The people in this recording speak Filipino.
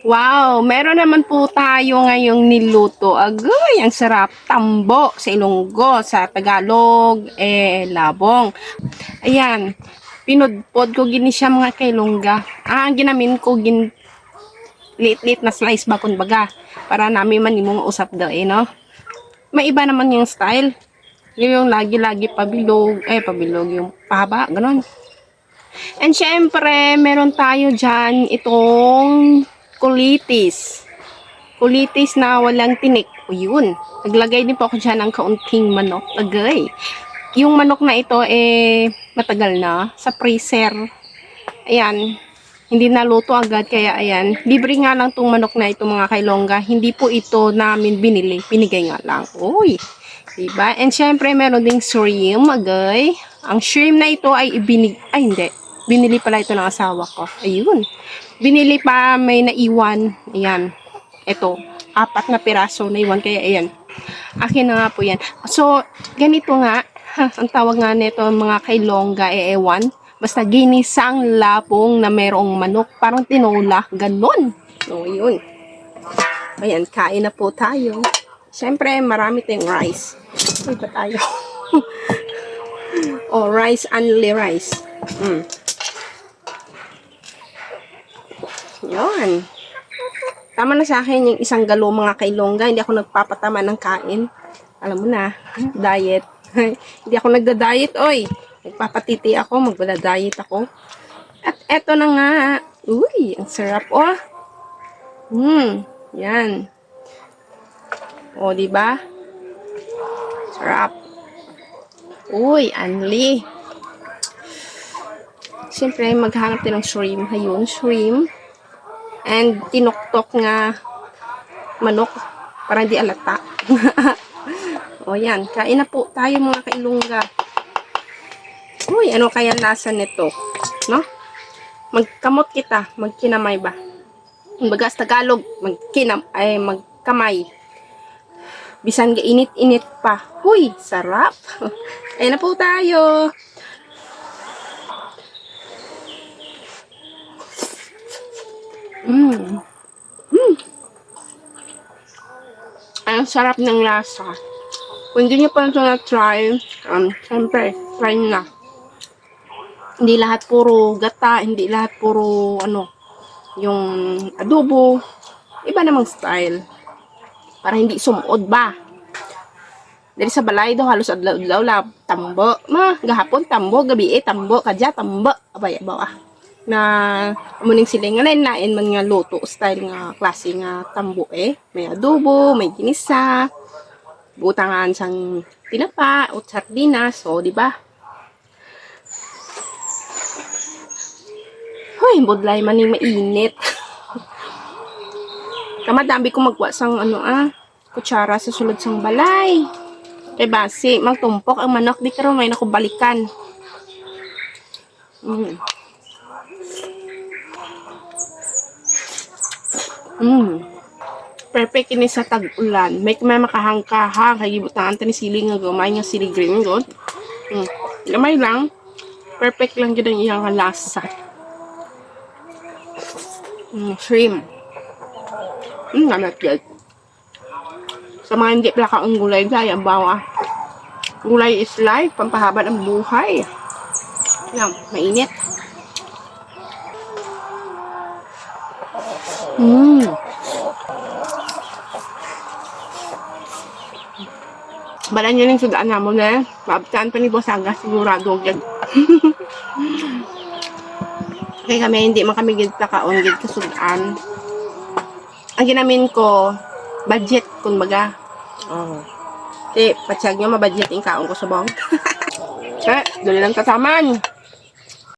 Wow, meron naman po tayo ngayong niluto. Agoy, ang sarap. Tambo sa Ilonggo, sa Tagalog, eh, labong. Ayan, pinudpod ko gini siya mga kailongga. Ah, ginamin ko gin lit-lit na slice ba kun baga para namin manimong usap daw eh, no? May iba naman yung style. Yung, yung lagi-lagi pabilog, eh, pabilog yung pahaba, ganon. And syempre, meron tayo dyan itong kulitis. Kulitis na walang tinik. O yun. Naglagay din po ako dyan ng kaunting manok. Agay. Yung manok na ito, eh, matagal na. Sa freezer. Ayan. Hindi naluto agad. Kaya, ayan. Libre nga lang tong manok na ito, mga kailongga. Hindi po ito namin binili. Pinigay nga lang. Uy. Diba? And syempre, meron ding shrimp. Agay. Ang shrimp na ito ay ibinig... Ay, hindi. Binili pala ito ng asawa ko. Ayun. Binili pa, may naiwan. Ayan. Ito. Apat na piraso naiwan. Kaya ayan. Akin na nga po yan. So, ganito nga. Ang tawag nga nito mga kailongga e ewan. Basta ginisang lapong na merong manok. Parang tinola. Ganon. So, yun. Ayan, kain na po tayo. Siyempre, marami tayong rice. Ay, ba tayo? oh, rice, only rice. Mm. Yun. Tama na sa akin yung isang galo mga kailongga. Hindi ako nagpapatama ng kain. Alam mo na, diet. Hindi ako nagda-diet, oy. Nagpapatiti ako, magwala-diet ako. At eto na nga. Uy, ang sarap, oh. Hmm, yan. O, di ba? Sarap. Uy, anli. Siyempre, maghanap din ng shrimp. Ayun, shrimp. And tinuktok nga manok para hindi alata. o yan, kain na po tayo mga kailungga. Uy, ano kaya lasa nito? No? Magkamot kita, magkinamay ba? Kumbaga sa Tagalog, magkinam, ay magkamay. Bisan ga init-init pa. Huy, sarap. Ayan na po tayo. Mm. Mm. Ang sarap ng lasa. Kung hindi nyo pa ito na-try, um, syempre, try nyo na. Hindi lahat puro gata, hindi lahat puro, ano, yung adobo. Iba namang style. Para hindi sumod ba. Dari sa balay daw, halos adlaw-adlaw la tambo. Ma, gahapon tambo, gabi eh, tambo, kadya, tambo. Abay, abaw ah na muning sila nga lain-lain man nga luto style nga klase nga tambo eh may adobo may ginisa butangan sang tinapa o sardinas so di ba Hoy, budlay man ni mainit. Kamadambi ko magwa sang ano ah, kutsara sa sulod sang balay. Kay basi, magtumpok ang manok di karon may nakubalikan. Mm. Mm. Perfect ini sa tag-ulan. May kumay makahangkahang hagibutan ta ni sili nga gamay nga sili green god. Mm. Gamay lang. Perfect lang gid ang iyang lasa. Mm, shrimp. Mm, namat gid. Sa mga hindi pala ang gulay dahil ang bawa. Gulay is life, pampahaba ng buhay. Yan, mainit. Mm. Balan yun yung sudaan na mo na. Maabtaan pa ni Bosaga, sigurado agad. Kaya kami, hindi man kami gid kaon gid kasudaan. Ang ginamin ko, budget, kumbaga. Oh. Kasi, patsyag nyo, mabudget yung kaon ko sa bong. eh, dali lang kataman.